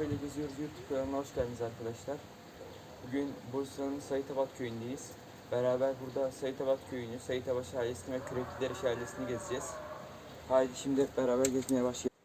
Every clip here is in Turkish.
İle geziyoruz YouTube kanalına hoş geldiniz arkadaşlar. Bugün Bursa'nın Sayıtabat köyündeyiz. Beraber burada Sayıtabat köyünü, Sayıtabat şelalesini ve Küreklileri şelalesini gezeceğiz. Haydi şimdi hep beraber gezmeye başlayalım.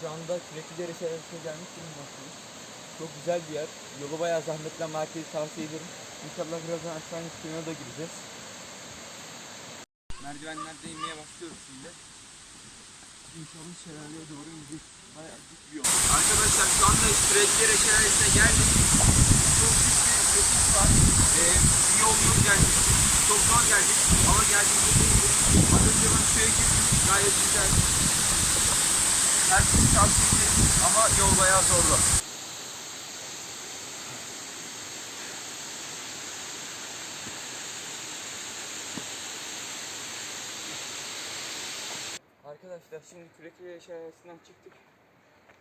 Şu anda Küreklileri şelalesine gelmiş bulunmaktayız. Çok güzel bir yer. Yolu bayağı zahmetli ama herkese tavsiye ederim. İnşallah birazdan aşağı inip suyuna da gireceğiz. Merdivenlerden inmeye başlıyoruz şimdi. İnşallah şelaleye doğru ineceğiz. Bayağı dik bir yol. Arkadaşlar şu anda Küreklileri şelalesine geldik. Çok büyük bir yokuş var. Ee, bir yol yok geldik. Çok zor geldik ama geldiğimizde. Az önce ben suya girdim. Gayet güzel. Herkes tavsiye ederim ama yol bayağı zorlu. Arkadaşlar şimdi Kürekli Şelalesi'nden çıktık.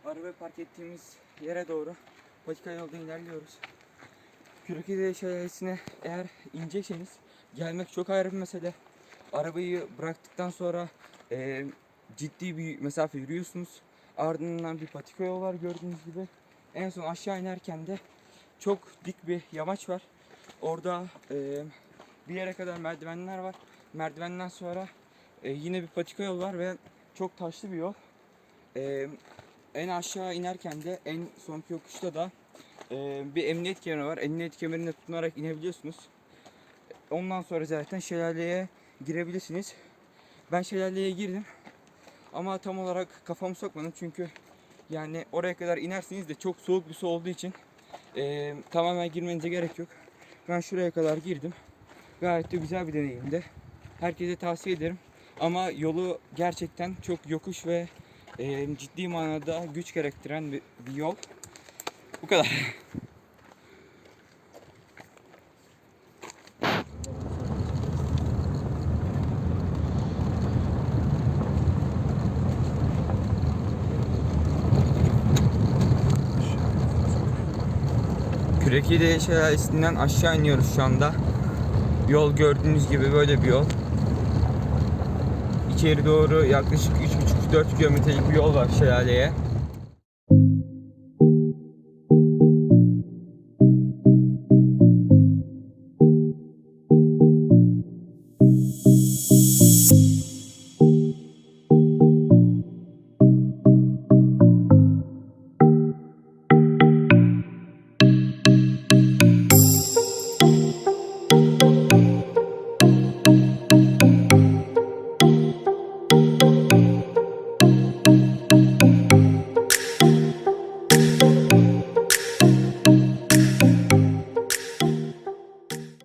Arabayı park ettiğimiz yere doğru patika yoldan ilerliyoruz. Kürekli Şelalesi'ne eğer inecekseniz gelmek çok ayrı bir mesele. Arabayı bıraktıktan sonra eee, ciddi bir mesafe yürüyorsunuz. Ardından bir patika yol var gördüğünüz gibi. En son aşağı inerken de çok dik bir yamaç var. Orada eee, bir yere kadar merdivenler var. Merdivenden sonra e, yine bir patika yol var ve çok taşlı bir yol. E, en aşağı inerken de en son yokuşta da e, bir emniyet kemeri var. Emniyet kemerine tutunarak inebiliyorsunuz. Ondan sonra zaten şelaleye girebilirsiniz. Ben şelaleye girdim. Ama tam olarak kafamı sokmadım çünkü yani oraya kadar inersiniz de çok soğuk bir su olduğu için e, tamamen girmenize gerek yok. Ben şuraya kadar girdim. Gayet de güzel bir deneyimdi. Herkese tavsiye ederim. Ama yolu gerçekten çok yokuş ve e, ciddi manada güç gerektiren bir, bir yol. Bu kadar. Kürekili Şelalesi'nden aşağı iniyoruz şu anda. Yol gördüğünüz gibi böyle bir yol. İçeri doğru yaklaşık 3,5-4 kilometrelik bir yol var şelaleye.